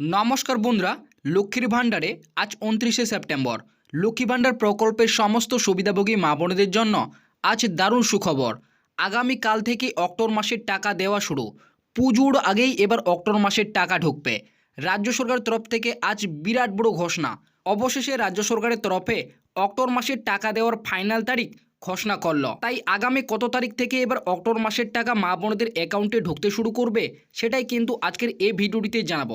নমস্কার বন্ধুরা, লক্ষ্মীর ভাণ্ডারে আজ উনত্রিশে সেপ্টেম্বর। লক্ষ্মী ভাণ্ডার প্রকল্পের সমস্ত সুবিধাভোগী মা বোনেদের জন্য আজ দারুণ সুখবর। আগামীকাল থেকে অক্টোবর মাসের টাকা দেওয়া শুরু। পুজোর আগেই এবার অক্টোবর মাসের টাকা ঢুকবে। রাজ্য সরকারের তরফ থেকে আজ বিরাট বড় ঘোষণা। অবশেষে রাজ্য সরকারের তরফে অক্টোবর মাসের টাকা দেওয়ার ফাইনাল তারিখ ঘোষণা করল। তাই আগামী কত তারিখ থেকে এবার অক্টোবর মাসের টাকা মা বোনদের অ্যাকাউন্টে ঢুকতে শুরু করবে, সেটাই কিন্তু আজকের এই ভিডিওটিতে জানাব।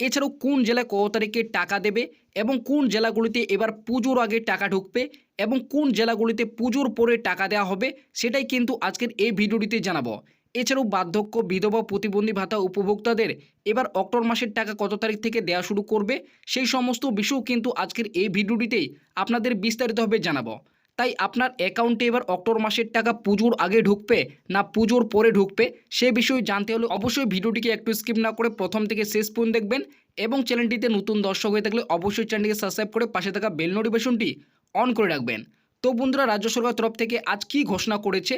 এছাড়াও কোন জেলায় কত তারিখে টাকা দেবে এবং কোন জেলাগুলিতে এবার পুজোর আগে টাকা ঢুকবে এবং কোন জেলাগুলিতে পুজোর পরে টাকা দেওয়া হবে সেটাই কিন্তু আজকের এই ভিডিওটিতে জানাব। এছাড়াও বার্ধক্য, বিধবা, প্রতিবন্ধী ভাতা উপভোক্তাদের এবার অক্টোবর মাসের টাকা কত তারিখ থেকে দেওয়া শুরু করবে সেই সমস্ত বিষয় কিন্তু আজকের এই ভিডিওটিতেই আপনাদের বিস্তারিতভাবে জানাব। তাই আপনার অ্যাকাউন্টে এবার অক্টোবর মাসের টাকা পুজোর আগে ঢুকবে না পুজোর পরে ঢুকবে, সে বিষয়ে জানতে হলে অবশ্যই ভিডিওটিকে একটু স্কিপ না করে প্রথম থেকে শেষ পর্যন্ত দেখবেন এবং চ্যানেলটিতে নতুন দর্শক হয়ে থাকলে অবশ্যই চ্যানেলটিকে সাবস্ক্রাইব করে পাশে থাকা বেল নোটিফিকেশনটি অন করে রাখবেন। তো বন্ধুরা, রাজ্য সরকার তরফ থেকে আজ কি ঘোষণা করেছে?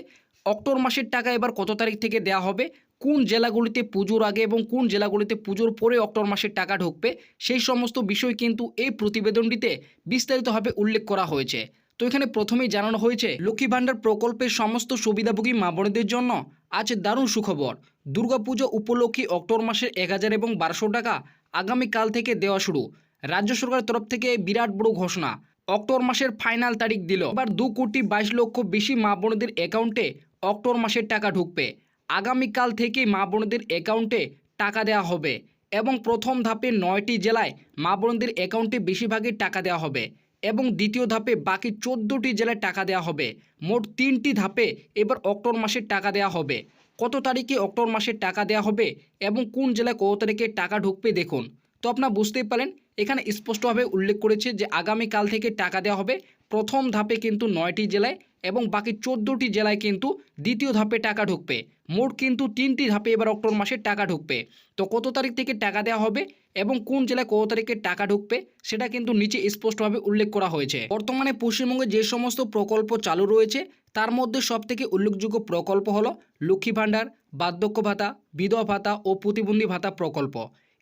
অক্টোবর মাসের টাকা এবার কত তারিখ থেকে দেওয়া হবে? কোন জেলাগুলিতে পুজোর আগে এবং কোন জেলাগুলিতে পুজোর পরে অক্টোবর মাসের টাকা ঢুকবে? সেই সমস্ত বিষয় কিন্তু এই প্রতিবেদনটিতে বিস্তারিতভাবে উল্লেখ করা হয়েছে। তো এখানে প্রথমেই জানানো হয়েছে, লক্ষ্মী ভাণ্ডার প্রকল্পের সমস্ত সুবিধাভোগী মা বোনেদের জন্য আজ দারুণ সুখবর। দুর্গাপুজো উপলক্ষে অক্টোবর মাসের এক হাজার এবং বারোশো টাকা আগামীকাল থেকে দেওয়া শুরু। রাজ্য সরকারের তরফ থেকে বিরাট বড় ঘোষণা। অক্টোবর মাসের ফাইনাল তারিখ দিল। এবার দু কোটি বাইশ লক্ষ বেশি মা বোনদের অ্যাকাউন্টে অক্টোবর মাসের টাকা ঢুকবে। আগামীকাল থেকে মা বোনদের অ্যাকাউন্টে টাকা দেওয়া হবে এবং প্রথম ধাপে নয়টি জেলায় মা বোনদের অ্যাকাউন্টে বেশিরভাগই টাকা দেওয়া হবে। এবং দ্বিতীয় ধাপে বাকি চোদ্দোটি জেলায় টাকা দেওয়া হবে। মোট তিনটি ধাপে এবার অক্টোবর মাসে টাকা দেওয়া হবে। কত তারিখে অক্টোবর মাসে টাকা দেওয়া হবে এবং কোন জেলায় কত তারিখে টাকা ঢুকবে দেখুন। তো আপনার বুঝতেই পারেন এখানে স্পষ্টভাবে উল্লেখ করেছে যে আগামীকাল থেকে টাকা দেওয়া হবে। প্রথম ধাপে কিন্তু নয়টি জেলায় এবং বাকি চোদ্দোটি জেলায় কিন্তু দ্বিতীয় ধাপে টাকা ঢুকবে। মোট কিন্তু তিনটি ধাপে এবার অক্টোবর মাসে টাকা ঢুকবে। তো কত তারিখ থেকে টাকা দেওয়া হবে এবং কোন জেলায় কত তারিখে টাকা ঢুকবে, সেটা কিন্তু নিচে স্পষ্টভাবে উল্লেখ করা হয়েছে। বর্তমানে পশ্চিমবঙ্গে যে সমস্ত প্রকল্প চালু রয়েছে, তার মধ্যে সবথেকে উল্লেখযোগ্য প্রকল্প হলো লক্ষ্মী ভাণ্ডার, বার্ধক্য ভাতা, বিধবা ভাতা ও প্রতিবন্ধী ভাতা প্রকল্প।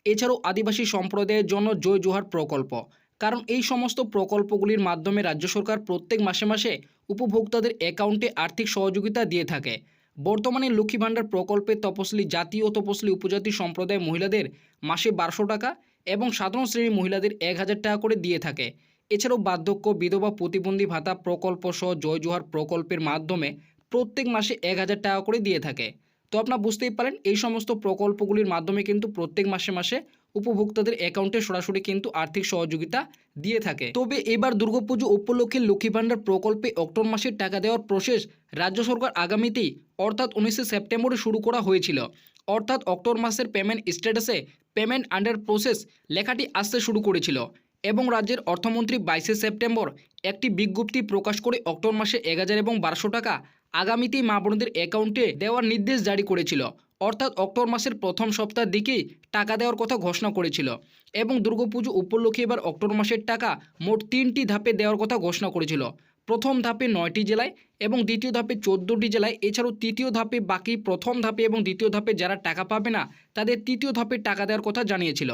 এছাড়াও আদিবাসী সম্প্রদায়ের জন্য জয় জোহার প্রকল্প। কারণ এই সমস্ত প্রকল্পগুলির মাধ্যমে রাজ্য সরকার প্রত্যেক মাসে মাসে উপভোক্তাদের অ্যাকাউন্টে আর্থিক সহযোগিতা দিয়ে থাকে। বর্তমানে লক্ষ্মী ভাণ্ডার প্রকল্পে তপশিলি জাতি ও তপশিলি উপজাতি সম্প্রদায় মহিলাদের মাসে বারোশো টাকা এবং সাধারণ শ্রেণির মহিলাদের এক হাজার টাকা করে দিয়ে থাকে। এছাড়াও বার্ধক্য, বিধবা, প্রতিবন্ধী ভাতা প্রকল্প সহ জয় জোহার প্রকল্পের মাধ্যমে প্রত্যেক মাসে এক হাজার টাকা করে দিয়ে থাকে। তো আপনারা বুঝতেই পারেন, এই সমস্ত প্রকল্পগুলির মাধ্যমে কিন্তু প্রত্যেক মাসে মাসে উপভোক্তাদের অ্যাকাউন্টে সরাসরি কিন্তু আর্থিক সহযোগিতা দিয়ে থাকে। তবে এবার দুর্গাপুজো উপলক্ষে লক্ষ্মী ভাণ্ডার প্রকল্পে অক্টোবর মাসের টাকা দেওয়ার প্রসেস রাজ্য সরকার আগামীতেই, অর্থাৎ উনিশে সেপ্টেম্বরে শুরু করা হয়েছিল। অর্থাৎ অক্টোবর মাসের পেমেন্ট স্ট্যাটাসে পেমেন্ট আন্ডার প্রসেস লেখাটি আসতে শুরু করেছিল এবং রাজ্যের অর্থমন্ত্রী বাইশে সেপ্টেম্বর একটি বিজ্ঞপ্তি প্রকাশ করে অক্টোবর মাসে এক হাজার এবং বারোশো টাকা আগামীতেই মা বোনদের অ্যাকাউন্টে দেওয়ার নির্দেশ জারি করেছিল। অর্থাৎ অক্টোবর মাসের প্রথম সপ্তাহের দিকেই টাকা দেওয়ার কথা ঘোষণা করেছিল এবং দুর্গাপুজো উপলক্ষে এবার অক্টোবর মাসের টাকা মোট তিনটি ধাপে দেওয়ার কথা ঘোষণা করেছিল। প্রথম ধাপে নয়টি জেলায় এবং দ্বিতীয় ধাপে চোদ্দোটি জেলায়, এছাড়াও তৃতীয় ধাপে বাকি প্রথম ধাপে এবং দ্বিতীয় ধাপে যারা টাকা পাবে না, তাদের তৃতীয় ধাপে টাকা দেওয়ার কথা জানিয়েছিল।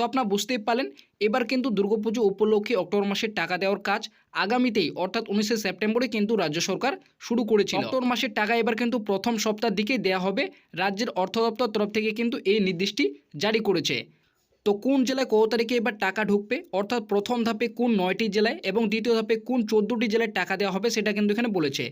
তো আপনারা বুঝতেই পারলেন, এবার কিন্তু দুর্গাপুজো উপলক্ষে অক্টোবর মাসের টাকা দেওয়ার কাজ আগামীতেই, অর্থাৎ উনিশে সেপ্টেম্বরে কিন্তু রাজ্য সরকার শুরু করেছিল। অক্টোবর মাসের টাকা এবার কিন্তু প্রথম সপ্তাহের দিকে দেওয়া হবে। রাজ্যের অর্থ দপ্তর তরফ থেকে কিন্তু এই নির্দেশটি জারি করেছে। তো কোন জেলায় কত তারিখে এবার টাকা ঢুকবে? অর্থাৎ প্রথম ধাপে কোন নয়টি জেলায় এবং দ্বিতীয় ধাপে কোন চোদ্দোটি জেলায় টাকা দেওয়া হবে সেটা কিন্তু এখানে বলেছে।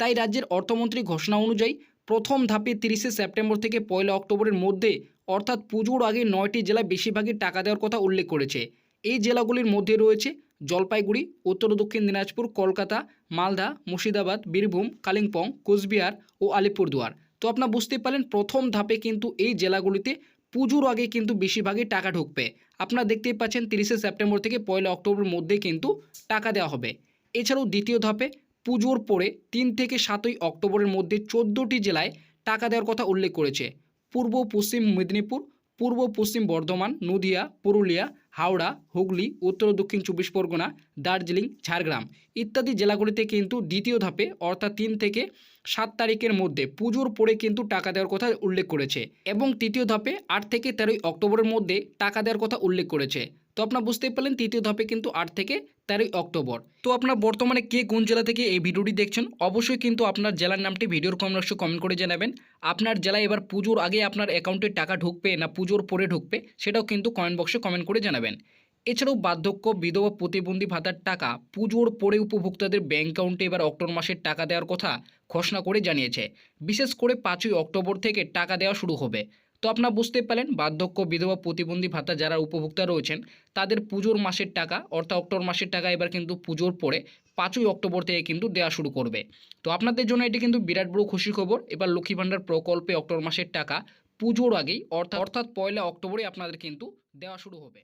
তাই রাজ্যের অর্থমন্ত্রী ঘোষণা অনুযায়ী প্রথম ধাপে তিরিশে সেপ্টেম্বর থেকে পয়লা অক্টোবরের মধ্যে অর্থাৎ পুজোর আগে নয়টি জেলায় বেশিরভাগই টাকা দেওয়ার কথা উল্লেখ করেছে। এই জেলাগুলির মধ্যে রয়েছে জলপাইগুড়ি, উত্তর দক্ষিণ দিনাজপুর, কলকাতা, মালদা, মুর্শিদাবাদ, বীরভূম, কালিম্পং, কোচবিহার ও আলিপুরদুয়ার। তো আপনারা বুঝতে পারলেন, প্রথম ধাপে কিন্তু এই জেলাগুলিতে পুজোর আগে কিন্তু বেশিরভাগই টাকা ঢুকবে। আপনারা দেখতেই পাচ্ছেন, তিরিশে সেপ্টেম্বর থেকে পয়লা অক্টোবরের মধ্যে কিন্তু টাকা দেওয়া হবে। এছাড়াও দ্বিতীয় ধাপে পুজোর পরে তিন থেকে সাতই অক্টোবরের মধ্যে চোদ্দোটি জেলায় টাকা দেওয়ার কথা উল্লেখ করেছে। পূর্ব পশ্চিম মেদিনীপুর, পূর্ব পশ্চিম বর্ধমান, নদিয়া, পুরুলিয়া, হাওড়া, হুগলি, উত্তর দক্ষিণ চব্বিশ পরগনা, দার্জিলিং, ঝাড়গ্রাম ইত্যাদি জেলাগুলিতে কিন্তু দ্বিতীয় ধাপে অর্থাৎ তিন থেকে সাত তারিখের মধ্যে পুজোর পরে কিন্তু টাকা দেওয়ার কথা উল্লেখ করেছে এবং তৃতীয় ধাপে আট থেকে তেরোই অক্টোবরের মধ্যে টাকা দেওয়ার কথা উল্লেখ করেছে। তো আপনারা বুঝতেই পারলেন, তৃতীয় ধাপে কিন্তু আট থেকে তেরোই অক্টোবর। তো আপনার বর্তমানে কে কোন জেলা থেকে এই ভিডিওটি দেখছেন, অবশ্যই কিন্তু আপনার জেলার নামটি ভিডিওর কমেন্ট বক্সে কমেন্ট করে জানাবেন। আপনার জেলায় এবার পুজোর আগে আপনার অ্যাকাউন্টে টাকা ঢুকবে না পুজোর পরে ঢুকবে, সেটাও কিন্তু কমেন্ট বক্সে কমেন্ট করে জানাবেন। এছাড়াও বার্ধক্য, বিধবা প্রতিবন্ধী ভাতার টাকা পুজোর পরে উপভোক্তাদের ব্যাংক অ্যাকাউন্টে এবার অক্টোবর মাসের টাকা দেওয়ার কথা ঘোষণা করে জানিয়েছে। বিশেষ করে পাঁচই অক্টোবর থেকে টাকা দেওয়া শুরু হবে। তো আপনারা বুঝতে পারলেন, বার্ধক্য, বিধবা, প্রতিবন্ধী ভাতা যারা উপভোক্তা রয়েছেন, তাদের পুজোর মাসের টাকা, অর্থাৎ অক্টোবর মাসের টাকা এবার কিন্তু পুজোর পরে পাঁচই অক্টোবর থেকে কিন্তু দেওয়া শুরু করবে। তো আপনাদের জন্য এটি কিন্তু বিরাট বড় খুশির খবর। এবার লক্ষ্মী ভাণ্ডার প্রকল্পে অক্টোবর মাসের টাকা পুজোর আগেই, অর্থাৎ অর্থাৎ পয়লা অক্টোবরে আপনাদের কিন্তু দেওয়া শুরু হবে।